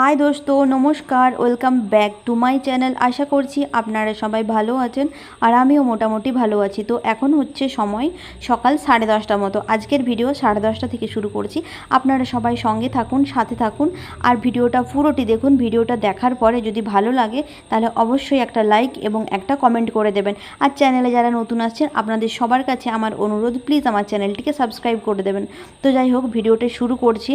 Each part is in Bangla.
হাই দোস্ত, নমস্কার, welcome back to my channel. আশা করছি আপনারা সবাই ভালো আছেন আর আমিও মোটামুটি ভালো আছি। তো এখন হচ্ছে সময় সকাল সাড়ে দশটা মতো। আজকের ভিডিও সাড়ে দশটা থেকে শুরু করছি। আপনারা সবাই সঙ্গে থাকুন, সাথে থাকুন। আর ভিডিওটা পুরোটি দেখুন। ভিডিওটা দেখার পরে যদি ভালো লাগে, তাহলে অবশ্যই একটা লাইক এবং একটা কমেন্ট করে দেবেন। আর চ্যানেলে যারা নতুন আসছেন, আপনাদের সবার কাছে আমার অনুরোধ, প্লিজ আমার চ্যানেলটিকে সাবস্ক্রাইব করে দেবেন। তো যাই হোক, ভিডিওটা শুরু করছি।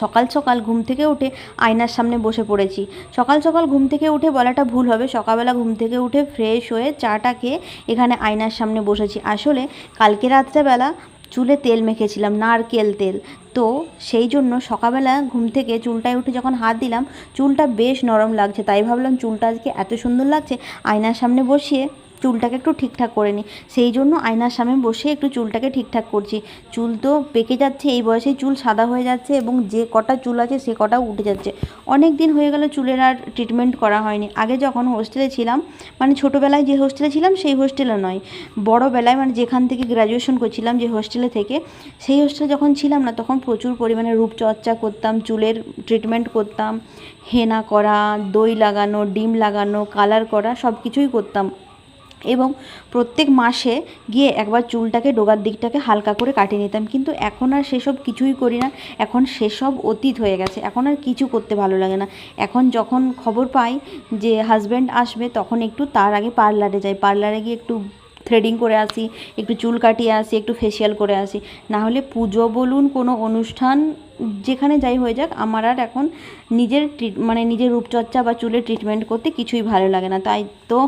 সকাল সকাল ঘুম থেকে উঠে আয়নার সামনে বসে পড়েছি। সকাল সকাল ঘুম থেকে উঠে বলাটা ভুল হবে। সকালবেলা ঘুম থেকে উঠে ফ্রেশ হয়ে চাটা খেয়ে এখানে আয়নার সামনে বসেছি। আসলে কালকে রাত্রেবেলা চুলে তেল মেখেছিলাম, নারকেল তেল। তো সেই জন্য সকালবেলা ঘুম থেকে চুলটায় উঠে যখন হাত দিলাম, চুলটা বেশ নরম লাগছে। তাই ভাবলাম চুলটা আজকে এত সুন্দর লাগছে, আয়নার সামনে বসিয়ে চুলটাকে একটু ঠিকঠাক করে নিই সেই জন্য আয়নার সামনে বসে একটু চুলটাকে ঠিকঠাক করছি। চুল তো পেকে যাচ্ছে, এই বয়সে চুল সাদা হয়ে যাচ্ছে এবং যে কটা চুল আছে সে কটাও উঠে যাচ্ছে। অনেক দিন হয়ে গেল চুলের আর ট্রিটমেন্ট করা হয়নি। আগে যখন হোস্টেলে ছিলাম মানে ছোটোবেলায় যে হোস্টেলে ছিলাম সেই হোস্টেলে নয়। বড়োবেলায় মানে যেখান থেকে গ্র্যাজুয়েশন করছিলাম যে হোস্টেলে থেকে, সেই হোস্টেলে যখন ছিলাম না তখন প্রচুর পরিমাণে রূপচর্চা করতাম, চুলের ট্রিটমেন্ট করতাম, হেনা করা, দই লাগানো, ডিম লাগানো কালার করা সব কিছুই করতাম। এবং প্রত্যেক মাসে গিয়ে একবার চুলটাকে ডোগার দিকটাকে হালকা করে কাটিয়ে নিতাম। কিন্তু এখন আর সেসব কিছুই করি না। এখন সেসব অতীত হয়ে গেছে। এখন আর কিছু করতে ভালো লাগে না। এখন যখন খবর পাই যে হাজব্যান্ড আসবে, তখন একটু তার আগে পার্লারে যাই। পার্লারে গিয়ে একটু থ্রেডিং করে আসি, একটু চুল কাটিয়ে আসি, একটু ফেসিয়াল করে আসি। না হলে পুজো বলুন, কোনো অনুষ্ঠান যেখানে যাই হয়ে যাক, আমার আর এখন নিজের ট্রিট মানে নিজের রূপচর্চা বা চুলের ট্রিটমেন্ট করতে কিছুই ভালো লাগে না। তাই তো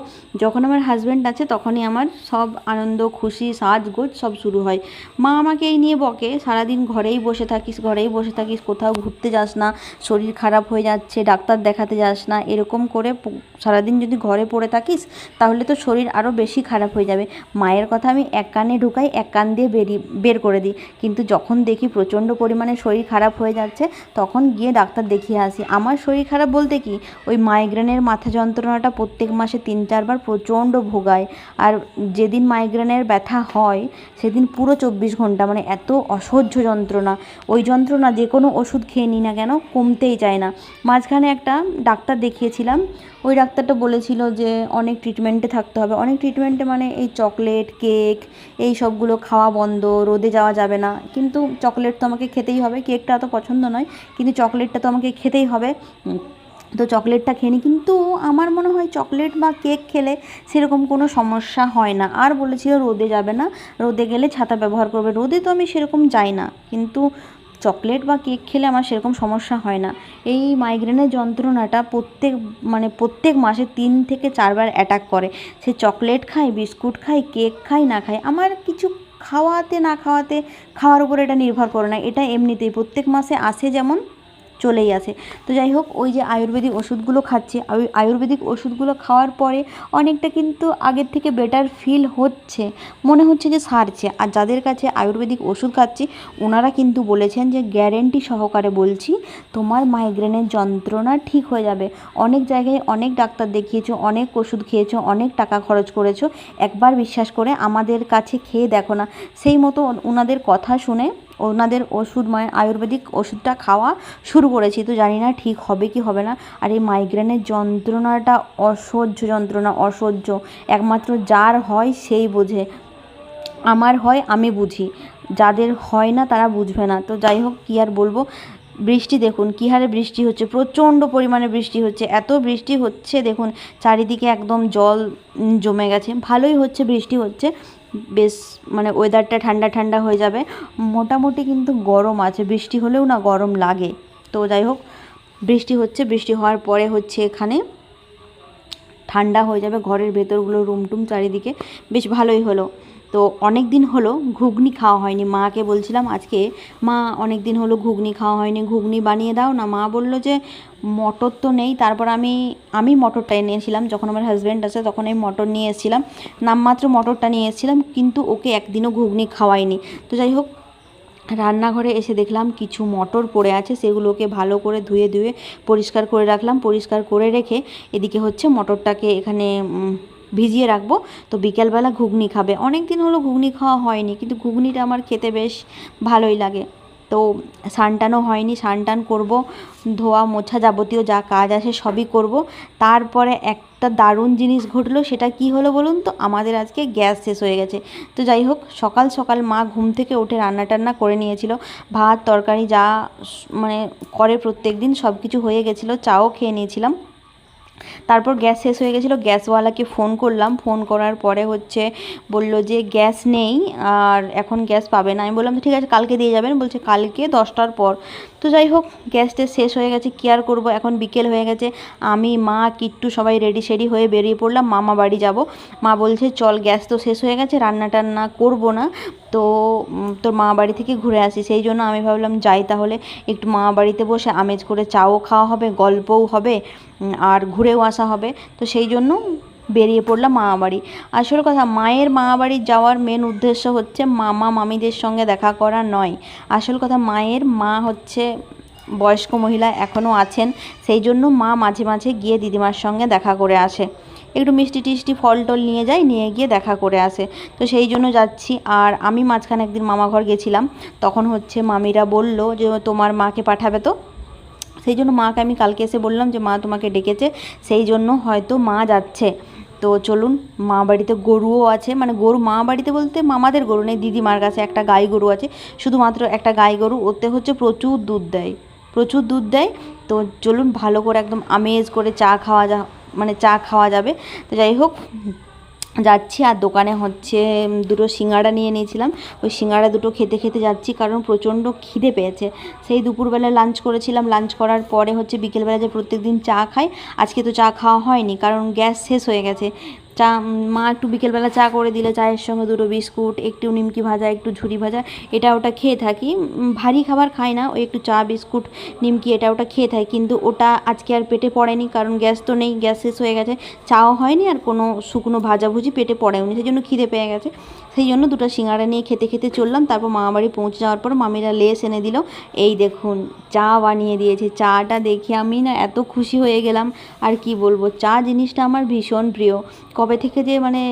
যখন আমার হাজব্যান্ড আছে, তখনই আমার সব আনন্দ, খুশি, সাজগোজ সব শুরু হয়। মা আমাকে এই নিয়ে বকে, সারাদিন ঘরেই বসে থাকিস, ঘরেই বসে থাকিস, কোথাও ঘুরতে যাস না, শরীর খারাপ হয়ে যাচ্ছে, ডাক্তার দেখাতে যাস না, এরকম করে সারাদিন যদি ঘরে পড়ে থাকিস, তাহলে তো শরীর আরও বেশি খারাপ হয়ে যাবে। মায়ের কথা আমি এক কানে ঢুকাই, এক কান দিয়ে বেরিয়ে বের করে দিই। কিন্তু যখন দেখি প্রচণ্ড পরিমাণে শরীর খারাপ হয়ে যাচ্ছে, তখন গিয়ে ডাক্তার দেখিয়ে আসি। আমার শরীর খারাপ বলতে কি? ওই মাইগ্রেনের মাথা যন্ত্রণাটা প্রত্যেক মাসে তিন, চারবার প্রচণ্ড ভোগায়। আর যেদিন মাইগ্রেনের ব্যথা হয়, সেদিন পুরো চব্বিশ ঘণ্টা মানে এত অসহ্য যন্ত্রণা। ওই যন্ত্রণা যে কোনো ওষুধ খেয়ে নিই না কেন, কমতেই চায় না। মাঝখানে একটা ডাক্তার দেখিয়েছিলাম, ওই ডাক্তারটা বলেছিল যে অনেক ট্রিটমেন্টে থাকতে হবে। অনেক ট্রিটমেন্টে মানে এই চকলেট কেক এই সবগুলো খাওয়া বন্ধ, রোদে যাওয়া যাবে না। কিন্তু চকলেট তো আমাকে খেতেই হবে কেকটা অত পছন্দ নয়, কিন্তু চকলেটটা তো আমাকে খেতেই হবে। তো চকলেটটা খেয়ে নিই কিন্তু আমার মনে হয় চকলেট বা কেক খেলে সেরকম কোনো সমস্যা হয় না। আর বলেছিল রোদে যাবে না, রোদে গেলে ছাতা ব্যবহার করবে। রোদে তো আমি সেরকম যাই না, কিন্তু চকলেট বা কেক খেলে আমার সেরকম সমস্যা হয় না। এই মাইগ্রেনের যন্ত্রণাটা প্রত্যেক মানে প্রত্যেক মাসে তিন থেকে চারবার অ্যাটাক করে। সে চকলেট খাই বিস্কুট খাই কেক খাই না খাই আমার কিছু খাওয়াতে না খাওয়াতে খাওয়ার উপর এটা নির্ভর করে না। এটা এমনিতেই প্রত্যেক মাসে আসে যেমন চলেই আসে তো যাই হোক ওই যে আয়ুর্বেদিক ওষুধগুলো খাচ্ছে। ওই আয়ুর্বেদিক ওষুধগুলো খাওয়ার পরে অনেকটা কিন্তু আগের থেকে বেটার ফিল হচ্ছে। মনে হচ্ছে যে সারছে। আর যাদের কাছে আয়ুর্বেদিক ওষুধ খাচ্ছি ওনারা কিন্তু বলেছেন যে গ্যারেন্টি সহকারে বলছি, তোমার মাইগ্রেনের যন্ত্রণা ঠিক হয়ে যাবে। অনেক জায়গায় অনেক ডাক্তার দেখিয়েছো, অনেক ওষুধ খেয়েছো, অনেক টাকা খরচ করেছ। একবার বিশ্বাস করে আমাদের কাছে খেয়ে দেখো না। সেই মতো ওনাদের কথা শুনে ওনাদের ওষুধ মানে আয়ুর্বেদিক ওষুধটা খাওয়া শুরু করেছি। তো জানি না ঠিক হবে কি হবে না। আর এই মাইগ্রেনের যন্ত্রণাটা অসহ্য যন্ত্রণা, অসহ্য। একমাত্র যার হয় সেই বোঝে। আমার হয়, আমি বুঝি। যাদের হয় না, তারা বুঝবে না। তো যাই হোক, কী আর বলব? বৃষ্টি দেখুন, কী হারে বৃষ্টি হচ্ছে। প্রচণ্ড পরিমাণে বৃষ্টি হচ্ছে। এত বৃষ্টি হচ্ছে, দেখুন, চারিদিকে একদম জল জমে গেছে। ভালোই হচ্ছে বৃষ্টি হচ্ছে। বেশ মানে ওয়েদারটা ঠান্ডা ঠান্ডা হয়ে যাবে। মোটামুটি কিন্তু গরম আছে, বৃষ্টি হলেও না গরম লাগে। তো যাই হোক, বৃষ্টি হচ্ছে, বৃষ্টি হওয়ার পরে হচ্ছে এখানে ঠান্ডা হয়ে যাবে, ঘরের ভেতরগুলো রুম টুম চারিদিকে। বেশ ভালোই হলো। তো অনেক দিন হলো ঘুগনি খাওয়া হয়নি। মাকে বলছিলাম আজকে, মা অনেক দিন হলো ঘুগনি খাওয়া হয়নি, ঘুগনি বানিয়ে দাও না। মা বলল যে, মটর তো নেই। তারপর আমি আমি মটরটা এনেছিলাম। যখন আমার হাজব্যান্ড আছে তখন আমি মটর নিয়ে এসেছিলাম। নামমাত্র মটরটা নিয়ে এসেছিলাম, কিন্তু ওকে একদিনও ঘুগনি খাওয়াইনি। তো যাই হোক, রান্নাঘরে এসে দেখলাম কিছু মটর পড়ে আছে। সেগুলোকে ভালো করে ধুয়ে ধুয়ে পরিষ্কার করে রাখলাম। পরিষ্কার করে রেখে এদিকে হচ্ছে মটরটাকে এখানে ভিজিয়ে রাখব। তো বিকেলবেলা ঘুগনি খাবে। অনেক দিন হলো ঘুগনি খাওয়া হয়নি, কিন্তু ঘুগনিটা আমার খেতে বেশ ভালোই লাগে। তো স্নান হয়নি স্নান টান করব। ধোয়া মোছা যাবতীয় যা কাজ আছে সবই করব। তারপরে একটা দারুণ জিনিস ঘটলো, সেটা কি হলো বলুন তো? আমাদের আজকে গ্যাস শেষ হয়ে গেছে। তো যাই হোক, সকাল সকাল মা ঘুম থেকে উঠে রান্না টান্না করে নিয়েছিল। ভাত, তরকারি যা মানে করে প্রত্যেক দিন সব কিছু হয়ে গেছিল, চাও খেয়ে নিয়েছিলাম। তারপর গ্যাস শেষ হয়ে গেছিল, গ্যাসওয়ালাকে ফোন করলাম। ফোন করার পরে হচ্ছে বলল যে, গ্যাস নেই আর এখন গ্যাস পাবে না। আমি বললাম ঠিক আছে, কালকে দিয়ে যাবেন। বলছে, কালকে দশটার পর। তো যাই হোক গ্যাসটা শেষ হয়ে গেছে, কী আর করব? এখন বিকেল হয়ে গেছে। আমি, মা, কিট্টু সবাই রেডি সেডি হয়ে বেরিয়ে পড়লাম, মামা বাড়ি যাব। মা বলছে, চল গ্যাস তো শেষ হয়ে গেছে, রান্না টান্না করব না। তো তোর মা বাড়ি থেকে ঘুরে আসি। সেই জন্য আমি ভাবলাম, যাই তাহলে। একটু মা বাড়িতে বসে আমেজ করে চাও খাওয়া হবে, গল্পও হবে আর ঘুরেও আসা হবে। তো সেই জন্য বেরিয়ে পড়লাম মামা বাড়ি আসল কথা, মায়ের মামা বাড়ি যাওয়ার মেন উদ্দেশ্য হচ্ছে মামা মামিদের সঙ্গে দেখা করা নয়। আসল কথা, মায়ের মা হচ্ছে বয়স্ক মহিলা এখনও আছেন, সেই জন্য মা মাঝে মাঝে গিয়ে দিদিমার সঙ্গে দেখা করে আসে। একটু মিষ্টি টিষ্টি ফল টল নিয়ে যাই নিয়ে গিয়ে দেখা করে আসে। তো সেই জন্য যাচ্ছি, আর আমি মাঝখানে একদিন মামা ঘর গেছিলাম, তখন হচ্ছে মামিরা বলল যে, তোমার মাকে পাঠাবে তো? সেই জন্য মাকে আমি কালকে এসে বললাম যে, মা তোমাকে ডেকেছে, সেই জন্য হয়তো মা যাচ্ছে। তো চলুন, মা বাড়িতে গরুও আছে। মানে গরু মা বাড়িতে বলতে মামাদের গরু নেই দিদিমার কাছে একটা গাই গরু আছে। শুধুমাত্র একটা গাই গরু, ওতে হচ্ছে প্রচুর দুধ দেয়, প্রচুর দুধ দেয়। তো চলুন ভালো করে একদম আমেজ করে চা খাওয়া যা মানে চা খাওয়া যাবে। তো যাই হোক যাচ্ছি আর দোকানে হচ্ছে দুটো সিঙ্গাড়া নিয়ে নিয়েছিলাম। ওই সিঙ্গাড়া দুটো খেতে খেতে যাচ্ছি কারণ প্রচণ্ড খিদে পেয়েছে। সেই দুপুরবেলা লাঞ্চ করেছিলাম। লাঞ্চ করার পরে হচ্ছে বিকেলবেলা যে প্রত্যেক দিন চা খাই, আজকে তো চা খাওয়া হয়নি কারণ গ্যাস শেষ হয়ে গেছে। চা, মা একটু বিকেলবেলা চা করে দিলে, চায়ের সঙ্গে দুটো বিস্কুট, একটু নিমকি ভাজা, একটু ঝুরি ভাজা, এটা ওটা খেয়ে থাকি। ভারী খাবার খাই না, ওই একটু চা, বিস্কুট, নিমকি, এটা ওটা খেয়ে থাকি। কিন্তু ওটা আজকে আর পেটে পড়েনি, কারণ গ্যাস তো নেই, গ্যাস শেষ হয়ে গেছে। চাও হয়নি আর কোনো শুকনো ভাজাভুজি পেটে পড়েওনি, সেই জন্য খিদে পেয়ে গেছে। সেই জন্য দুটো সিঙ্গাড়া নিয়ে খেতে খেতে চললাম, তারপর মামা বাড়ি পৌঁছে যাওয়ার পর মামিরা লেস এনে দিল, এই দেখুন, চা বানিয়ে দিয়েছে, চাটা দেখে আমি না এত খুশি হয়ে গেলাম। আর কি বলব, চা জিনিসটা আমার ভীষণ প্রিয়। কবে থেকে যে মানে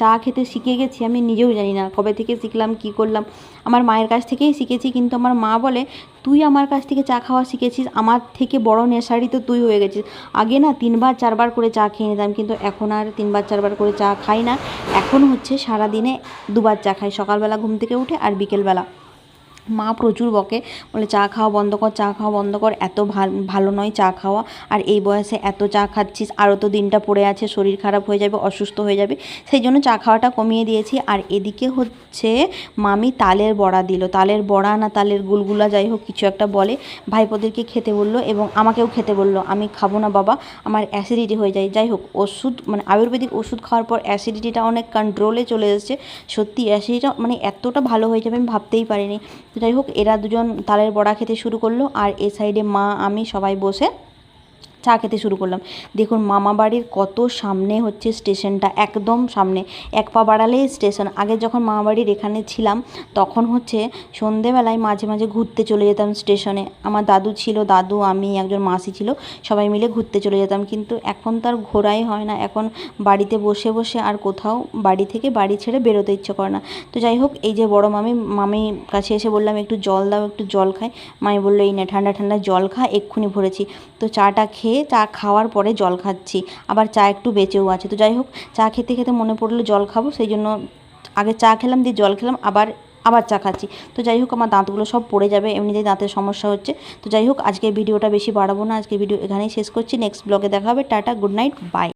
চা খেতে শিখে গেছি আমি নিজেও জানি না। কবে থেকে শিখলাম, কি করলাম? আমার মায়ের কাছ থেকেই শিখেছি, কিন্তু আমার মা বলে, তুই আমার কাছ থেকে চা খাওয়া শিখেছিস, আমার থেকে বড় নেশারি তো তুই হয়ে গেছিস। আগে না তিনবার, চারবার করে চা খেয়ে নিতাম, কিন্তু এখন আর তিনবার, চারবার করে চা খাই না। এখন হচ্ছে সারাদিনে দুবার চা খাই, সকালবেলা ঘুম থেকে উঠে আর বিকেলবেলা। মা প্রচুর বকে। বলে, চা খাওয়া বন্ধ কর, চা খাওয়া বন্ধ কর, এত ভালো নয় চা খাওয়া। আর এই বয়সে এত চা খাচ্ছিস আরও তো দিনটা পড়ে আছে, শরীর খারাপ হয়ে যাবে, অসুস্থ হয়ে যাবে। সেই জন্য চা খাওয়াটা কমিয়ে দিয়েছি। আর এদিকে হচ্ছে, মামি তালের বড়া দিল। তালের বড়া না তালের গুলগুলা যাই হোক, কিছু একটা বলে। ভাইপোদেরকে খেতে বলল এবং আমাকেও খেতে বলল, আমি খাব না বাবা, আমার অ্যাসিডিটি হয়ে যায়। যাই হোক, ওষুধ মানে আয়ুর্বেদিক ওষুধ খাওয়ার পর অ্যাসিডিটিটা অনেক কন্ট্রোলে চলে এসেছে। সত্যি অ্যাসিডিটা মানে এতটা ভালো হয়ে যাবে, আমি ভাবতেই পারিনি। যাই হোক, এরা দুজন তালের বড়া খেতে শুরু করল, আর এ সাইডে মা, আমি সবাই বসে চা খেতে শুরু করলাম। দেখুন মামা বাড়ির কত সামনে হচ্ছে স্টেশনটা, একদম সামনে। এক পা বাড়ালেই স্টেশন। আগে যখন মামা বাড়ির এখানে ছিলাম, তখন হচ্ছে সন্ধেবেলায় মাঝে মাঝে ঘুরতে চলে যেতাম স্টেশনে। আমার দাদু ছিল, দাদু, আমি, একজন মাসি ছিল, সবাই মিলে ঘুরতে চলে যেতাম। কিন্তু এখন তার ঘোরাই হয় না। এখন বাড়িতে বসে বসে আর কোথাও বাড়ি থেকে বাড়ি ছেড়ে বেরোতে ইচ্ছে করে না। তো যাই হোক, এই যে বড় মামি মামি কাছে এসে বললাম, একটু জল দাও, একটু জল খাই। মামি বলল, এই না, ঠান্ডা ঠান্ডা জল খা, এক্ষুনি ভরেছি। তো চাটা খেয়ে খেয়ে চা খাওয়ার পরে জল খাচ্ছি। আবার চা একটু বেঁচেও আছে। তো যাই হোক, চা খেতে খেতে মনে পড়ল জল খাব, সেই জন্য আগে চা খেলাম, দিয়ে জল খেলাম, আবার আবার চা খাচ্ছি। তো যাই হোক, আমার দাঁতগুলো সব পড়ে যাবে, এমনিতেই দাঁতের সমস্যা হচ্ছে। তো যাই হোক আজকে ভিডিওটা বেশি বাড়াবো না আজকে ভিডিও এখানেই শেষ করছি। নেক্সট ব্লগে দেখা হবে। Tata good night bye